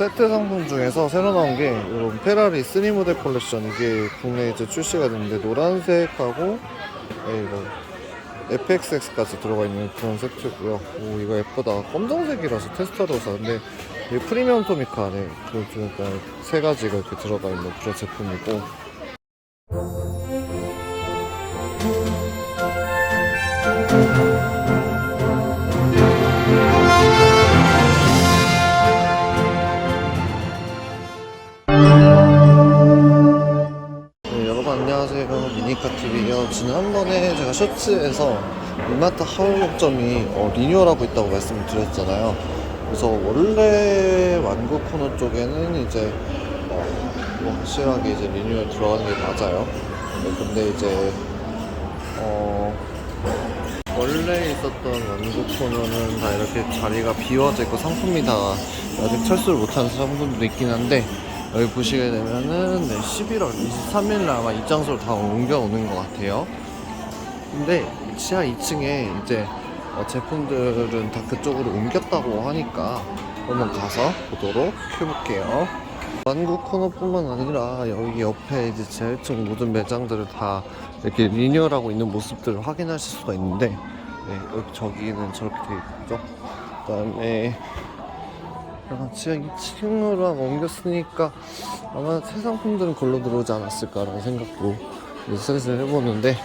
세트 상품 중에서 새로 나온 게 이런 페라리 3 모델 컬렉션 이게 국내에 이제 출시가 됐는데 노란색하고 네, 이거 FXX까지 들어가 있는 그런 세트고요. 오 이거 예쁘다. 검정색이라서 테스터로 샀는데 이 프리미엄 토미카 안에 그 약간 세 가지가 이렇게 들어가 있는 그런 제품이고 네, 여러분 안녕하세요. 미니카TV요. 지난번에 제가 쇼츠에서 이마트 하울점이 어, 리뉴얼하고 있다고 말씀을 드렸잖아요. 그래서 원래 완구 코너 쪽에는 이제 어, 뭐 확실하게 이제 리뉴얼 들어가는 게 맞아요. 네, 근데 이제 어, 원래 있었던 완구 코너는 다 이렇게 자리가 비워져 있고 상품이 다 아직 철수를 못하는 상품도 있긴 한데 여기 보시게 되면은 네, 11월 23일 날 아마 입장소를 다 옮겨오는 것 같아요. 근데 지하 2층에 이제 어, 제품들은 다 그쪽으로 옮겼다고 하니까 한번 가서 보도록 해볼게요. 완구 코너뿐만 아니라 여기 옆에 이제 제일층 모든 매장들을 다 이렇게 리뉴얼하고 있는 모습들을 확인하실 수가 있는데 네, 여기 저기는 저렇게 돼 있죠. 그다음에 아, 지하 2층으로 아마 옮겼으니까 아마 새 상품들은 걸로 들어오지 않았을까라는 생각도 슬슬 해보는데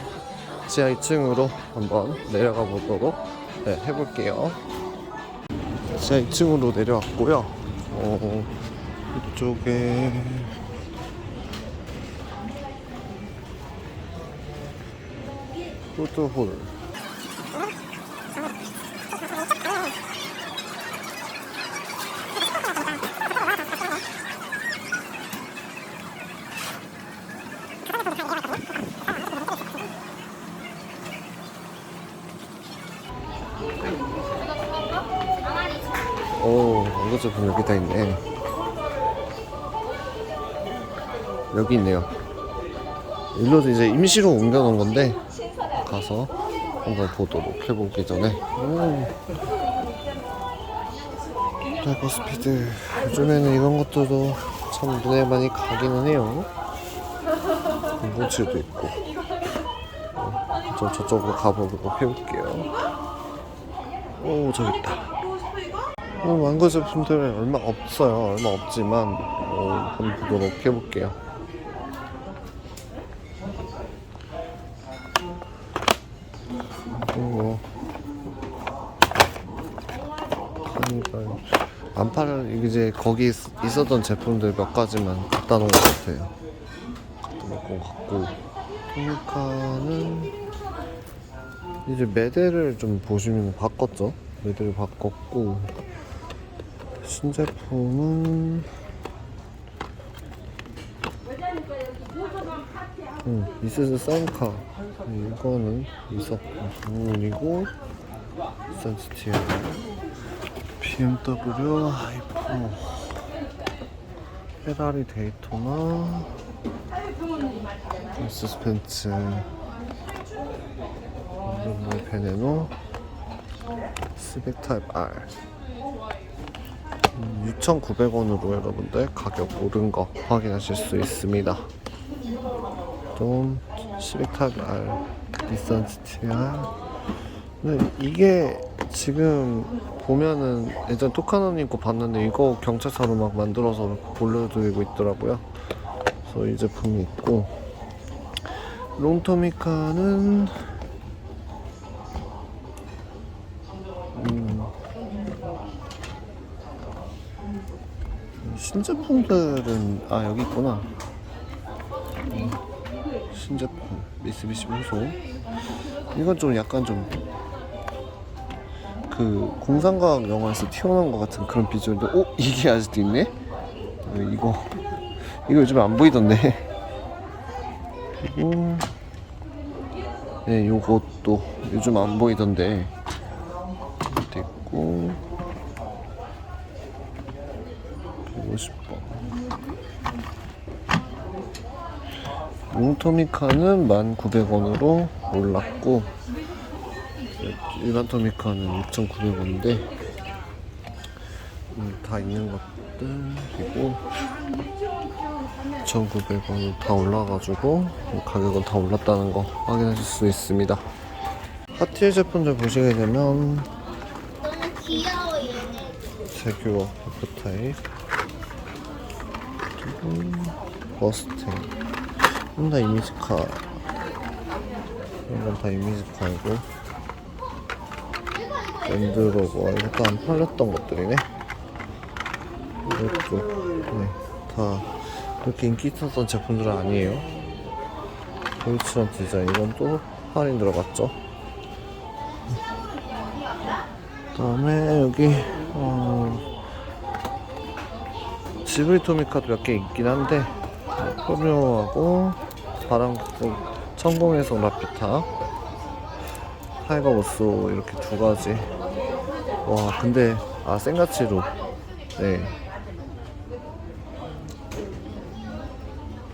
지하 2층으로 한번 내려가 보도록 네, 해볼게요. 지하 2층으로 내려왔고요. 어, 이쪽에 푸드홀 오, 제품 여기 다 있네. 여기 있네요. 일로도 이제 임시로 옮겨놓은 건데 가서 한번 보도록 해보기 전에. 오. 라이버 스피드. 요즘에는 이런 것들도 참 눈에 많이 가기는 해요. 공부치도 있고. 어, 저 저쪽으로 가보도록 해볼게요. 오, 저기 있다. 어, 완구 제품들은 얼마 없어요. 얼마 없지만 어, 한번 보도록 해볼게요. 어, 하니발 안 팔을 이제 거기 있- 있었던 제품들 몇 가지만 갖다 놓은 것 같아요. 갖다 놓은 것 같고 토미카는 이제 매대를 좀 보시면 바꿨죠. 매대를 바꿨고 신제품은 음, 이스즈 썬카 이거는 있었고 그리고 센스티어 BMW 하이퍼. 페라리 데이토나 스펜츠 베네노 스펙 타입 R 6,900원으로 여러분들 가격 오른 거 확인하실 수 있습니다. 좀 시빅 타입 R 닛산 GTR 근데 이게 지금 보면은 예전 토카노님 거 봤는데 이거 경찰차로 막 만들어서 올려드리고 있더라고요. 그래서 이 제품이 있고 롱토미카는 신제품들은 아 여기 있구나. 음, 신제품 미쓰비시 무소. 이건 좀 약간 좀 그 공상과학 영화에서 튀어나온 것 같은 그런 비주얼인데, 오 이게 아직도 있네? 어, 이거 이거 요즘 안 보이던데. 그리고 네 요것도 요즘 안 보이던데. 됐고 150번 롱토미카는 1,900원으로 올랐고 일반 토미카는 6,900원인데 음, 다 있는 것 것들이고 2,900원 다 올라가지고 가격은 다 올랐다는 거 확인하실 수 있습니다. 하티의 제품들 보시게 되면 얘네. 제규어 F타입 그리고 머스탱. 혼다 이미지카. 이런 건다 이미지카이고. 랜드로버. 이것도 안 팔렸던 것들이네. 이것도 네, 다 그렇게 인기 있었던 제품들은 아니에요. 도이치란 디자인. 이건 또 할인 들어갔죠? 그 다음에 여기 어, 지브리 토미카도 몇 개 있긴 한데 프로미오하고 바람국 천공에서 라피타 타이거 우소 이렇게 두 가지. 와 근데 아 생가치로. 네.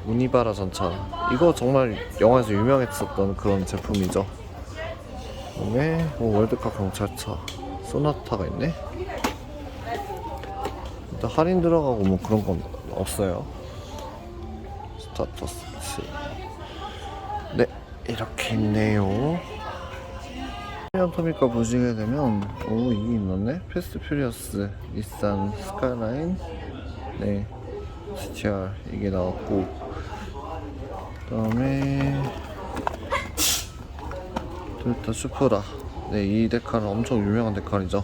무니바라 전차. 이거 정말 영화에서 유명했었던 그런 제품이죠. 그다음에 오, 월드컵 경찰차. 소나타가 있네? 일단 할인 들어가고 뭐 그런 건 없어요 스타터스 네 이렇게 있네요. 토미카 보시게 되면 오 이게 있었네? 패스트 퓨리어스 닛산 스카이라인. 네 GTR 이게 나왔고. 그 다음에 토요타 슈프라. 네 이 데칼은 엄청 유명한 데칼이죠.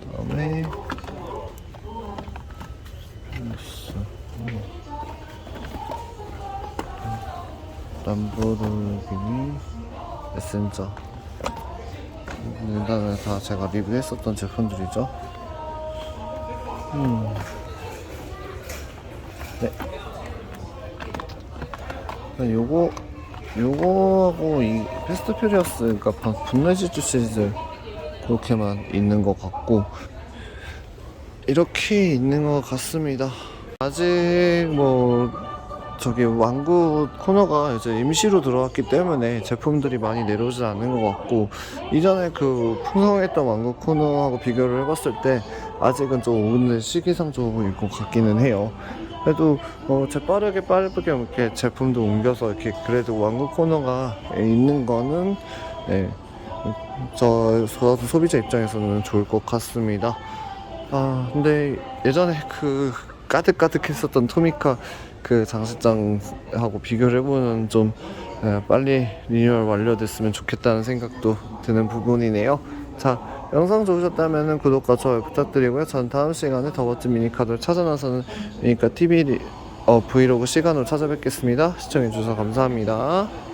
그 다음에 람보르기니 에센저. 일단은 다 제가 리뷰했었던 제품들이죠. 음. 네. 그러니까 요거 요거하고 이 패스트 퓨리어스 그러니까 분레지주 시리즈 그렇게만 있는 것 같고 이렇게 있는 것 같습니다. 아직 뭐 저기 완구 코너가 이제 임시로 들어왔기 때문에 제품들이 많이 내려오지 않는 것 같고 이전에 그 풍성했던 완구 코너하고 비교를 해봤을 때 아직은 좀 오는 시기상 조금일 것 같기는 해요. 그래도 어, 재 빠르게 빠르게 이렇게 제품도 옮겨서 이렇게 그래도 완구 코너가 있는 거는 네, 저 소비자 입장에서는 좋을 것 같습니다. 아 근데 예전에 그 까득까득했었던 토미카 그 장식장하고 비교를 해보면 좀 에, 빨리 리뉴얼 완료됐으면 좋겠다는 생각도 드는 부분이네요. 자 영상 좋으셨다면 구독과 좋아요 부탁드리고요. 전 다음 시간에 더 멋진 미니카드를 찾아 나서는 미니카 TV 리, 어, 브이로그 시간으로 찾아뵙겠습니다. 시청해주셔서 감사합니다.